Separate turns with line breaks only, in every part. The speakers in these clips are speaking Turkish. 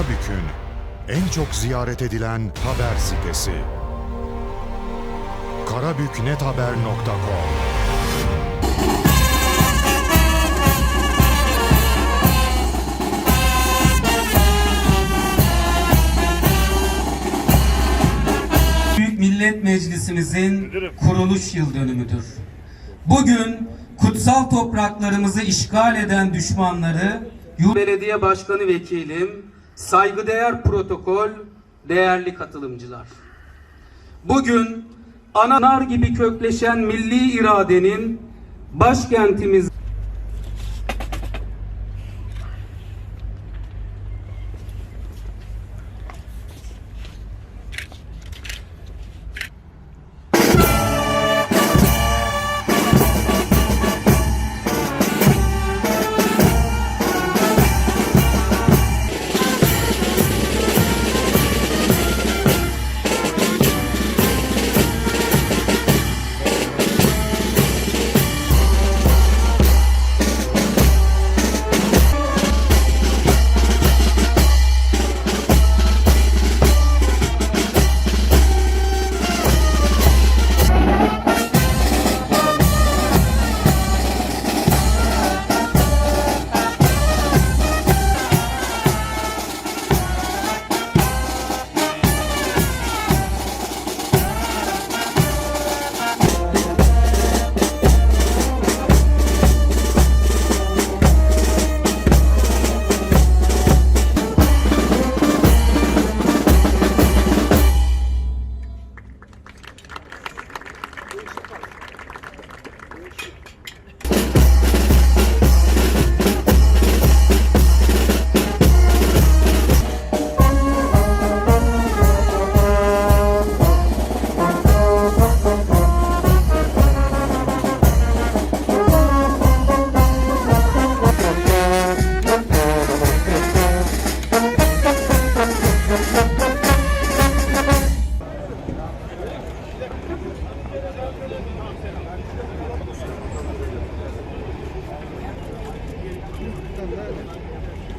Karabük'ün en çok ziyaret edilen haber sitesi. karabüknethaber.com
Büyük Millet Meclisimizin kuruluş yıl dönümüdür. Bugün kutsal topraklarımızı işgal eden düşmanları Yurt Belediye Başkanı Vekilim, saygıdeğer protokol, değerli katılımcılar. Bugün anar gibi kökleşen milli iradenin başkentimiz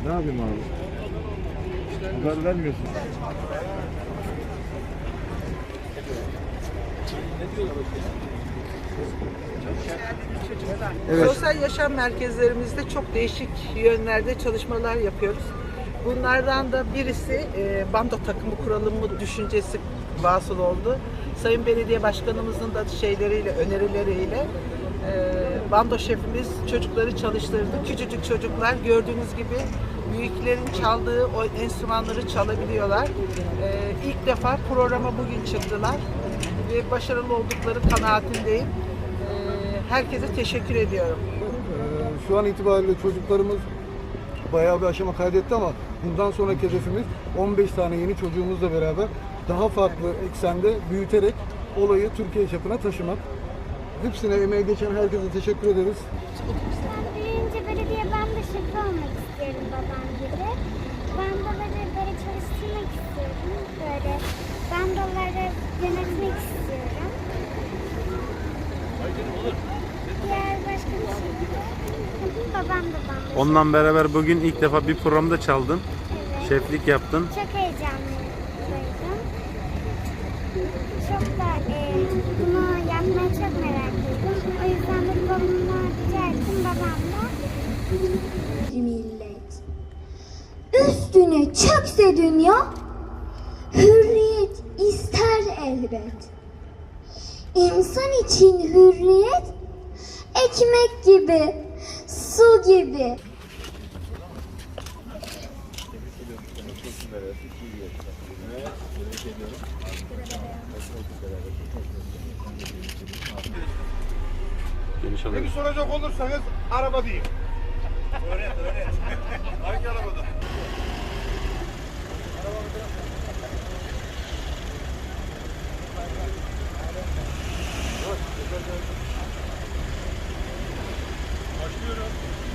Ne yapayım abi? Haber vermiyorsun. Evet.
Sosyal yaşam merkezlerimizde çok değişik yönlerde çalışmalar yapıyoruz. Bunlardan da birisi e, bando takımı kuralım mı düşüncesi vasıl oldu. Sayın Belediye Başkanımızın da şeyleriyle, önerileriyle e, bando şefimiz çocukları çalıştırdı. Küçücük çocuklar gördüğünüz gibi büyüklerin çaldığı o enstrümanları çalabiliyorlar. E, ilk defa programa bugün çıktılar ve başarılı oldukları kanaatindeyim. E, herkese teşekkür ediyorum.
Ee, Şu an itibariyle çocuklarımız bayağı bir aşama kaydetti ama bundan sonraki hedefimiz 15 tane yeni çocuğumuzla beraber daha farklı eksende büyüterek olayı Türkiye çapına taşımak. Hepsine emeği geçen herkese teşekkür ederiz.
Ben büyüyünce belediye ben de şefi olmak istiyorum babam gibi. Bandoları böyle çalıştırmak istiyorum. Böyle bandoları yönetmek istiyorum. Diğer başka bir şey de babam da bando.
Onunla beraber bugün ilk defa bir programda çaldın.
Evet.
Şeflik yaptın.
Çok heyecanlıydım. Çok da e, bunu yapmayı çok merak ettim. O yüzden de babamla rica ettim. Babam da
millet. Üstüne çökse dünya, hürriyet ister elbet. İnsan için hürriyet, ekmek gibi, su gibi.
Geniş
Peki soracak olursanız araba diyeyim. öğret öğret. Hangi arabada?
Söyler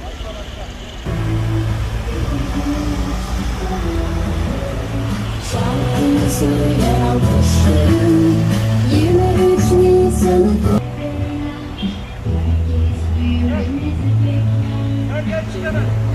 alkışlarım, 23
Gel çıkalım.